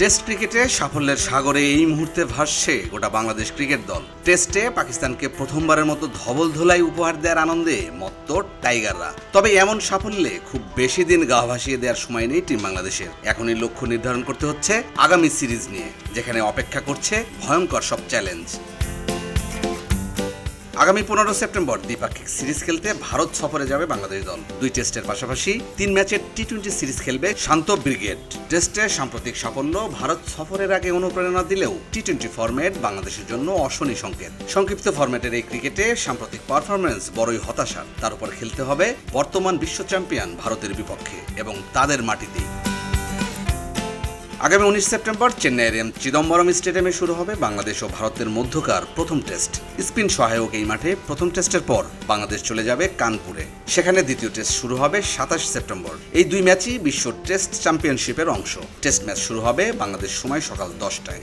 Test ক্রিকেটে সাফল্যের সাগরে এই মুহূর্তে ভাসছে গোটা বাংলাদেশ ক্রিকেট দল। টেস্টে পাকিস্তানকে প্রথমবারের মতো ধবল ধোলাই উপহার দেওয়ার আনন্দে মত্ত টাইগাররা। তবে এমন সাফল্যে খুব বেশি দিন গা ভাসিয়ে দেওয়ার সময় নেই টিম বাংলাদেশের। এখনই লক্ষ্য নির্ধারণ করতে হচ্ছে আগামী সিরিজ নিয়ে, যেখানে অপেক্ষা করছে ভয়ঙ্কর সব চ্যালেঞ্জ। আগামী পনেরো সেপ্টেম্বর দ্বিপাক্ষিক সিরিজ খেলতে ভারত সফরে যাবে বাংলাদেশ দল। দুই টেস্টের পাশাপাশি তিন ম্যাচের টি টোয়েন্টি সিরিজ খেলবে শান্ত ব্রিগেড। টেস্টে সাম্প্রতিক সাফল্য ভারত সফরের আগে অনুপ্রেরণা দিলেও টি টোয়েন্টি ফরম্যাট বাংলাদেশের জন্য অশনি সংকেত। সংক্ষিপ্ত ফরম্যাটের এই ক্রিকেটে সাম্প্রতিক পারফরমেন্স বড়ই হতাশার। তার উপর খেলতে হবে বর্তমান বিশ্ব চ্যাম্পিয়ন ভারতের বিপক্ষে এবং তাদের মাটিতেই। আগামী উনিশ সেপ্টেম্বর চেন্নাইয়ের এম চিদম্বরম স্টেডিয়ামে শুরু হবে বাংলাদেশ ও ভারতের মধ্যকার প্রথম টেস্ট। স্পিন সহায়ক এই মাঠে প্রথম টেস্টের পর বাংলাদেশ চলে যাবে কানপুরে। সেখানে দ্বিতীয় টেস্ট শুরু হবে সাতাশ সেপ্টেম্বর। এই দুই ম্যাচই বিশ্ব টেস্ট চ্যাম্পিয়নশিপের অংশ। টেস্ট ম্যাচ শুরু হবে বাংলাদেশ সময় সকাল দশটায়।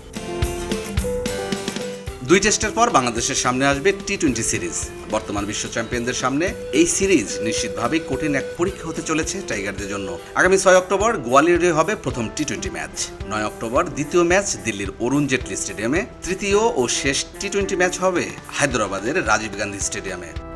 দুই টেস্টের পর বাংলাদেশের সামনে আসবে টি টোয়েন্টি সিরিজ বর্তমান বিশ্ব চ্যাম্পিয়নদের সামনে এই সিরিজ নিশ্চিতভাবেই কঠিন এক পরীক্ষা হতে চলেছে টাইগারদের জন্য। আগামী ছয় অক্টোবর গোয়ালিয়রে হবে প্রথম টি টোয়েন্টি ম্যাচ নয় অক্টোবর দ্বিতীয় ম্যাচ দিল্লির অরুণ জেটলি স্টেডিয়ামে। তৃতীয় ও শেষ টি টোয়েন্টি ম্যাচ হবে হায়দ্রাবাদের রাজীব গান্ধী স্টেডিয়ামে।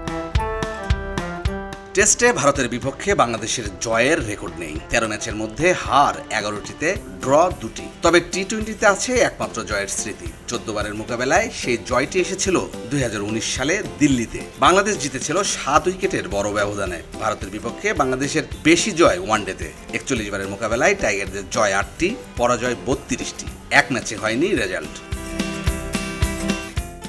টেস্টে ভারতের বিপক্ষে বাংলাদেশের জয়ের রেকর্ড নেই। তেরো ম্যাচের মধ্যে হার এগারোটিতে ড্র দুটি। তবে টি টোয়েন্টিতে আছে একমাত্র জয়ের স্মৃতি। চোদ্দ বারের মোকাবেলায় সেই জয়টি এসেছিল দুই হাজার উনিশ সালে দিল্লিতে। বাংলাদেশ জিতেছিল সাত উইকেটের বড় ব্যবধানে। ভারতের বিপক্ষে বাংলাদেশের বেশি জয় ওয়ানডেতে। একচল্লিশ বারের মোকাবেলায় টাইগারদের জয় আটটি, পরাজয় বত্রিশটি। এক ম্যাচে হয়নি রেজাল্ট।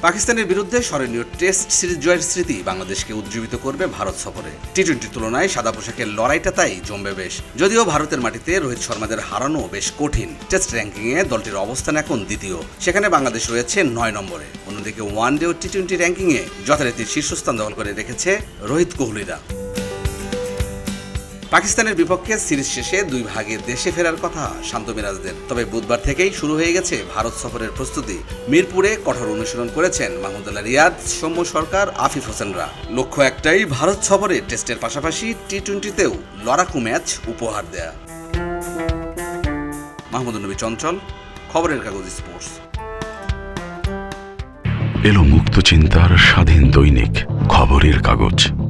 পাকিস্তানের বিরুদ্ধে স্মরণীয় টেস্ট সিরিজ জয়ের স্মৃতি বাংলাদেশকে উজ্জীবিত করবে ভারত সফরে। টি টোয়েন্টির তুলনায় সাদা পোশাকের লড়াইটা তাই জমবে বেশ। যদিও ভারতের মাটিতে রোহিত শর্মাদের হারানো বেশ কঠিন। টেস্ট র্যাঙ্কিংয়ে দলটির অবস্থান এখন দ্বিতীয়। সেখানে বাংলাদেশ রয়েছে নয় নম্বরে। অন্যদিকে ওয়ান ডে ও টি টোয়েন্টি র্যাঙ্কিংয়ে যথারীতি শীর্ষস্থান দখল করে রেখেছে রোহিত কোহলিরা। পাকিস্তানের বিপক্ষে সিরিজ শেষে দুই ভাগে দেশে ফেরার কথা শান্ত মিরাজদের। তবে বুধবার থেকেই শুরু হয়ে গেছে ভারত সফরের প্রস্তুতি। মিরপুরে কঠোর অনুশীলন করেছেন মাহমুদুল্লাহ রিয়াদ, সৌম্য সরকার, আফিফ হোসেনরা। লক্ষ্য একটাই, ভারত সফরে টেস্টের পাশাপাশি টি টোয়েন্টিতেও লড়াকু ম্যাচ উপহার দেয়া। মাহমুদুল নবী চঞ্চল, খবরের কাগজ স্পোর্টস। এলো মুক্ত চিন্তার স্বাধীন দৈনিক খবরের কাগজ।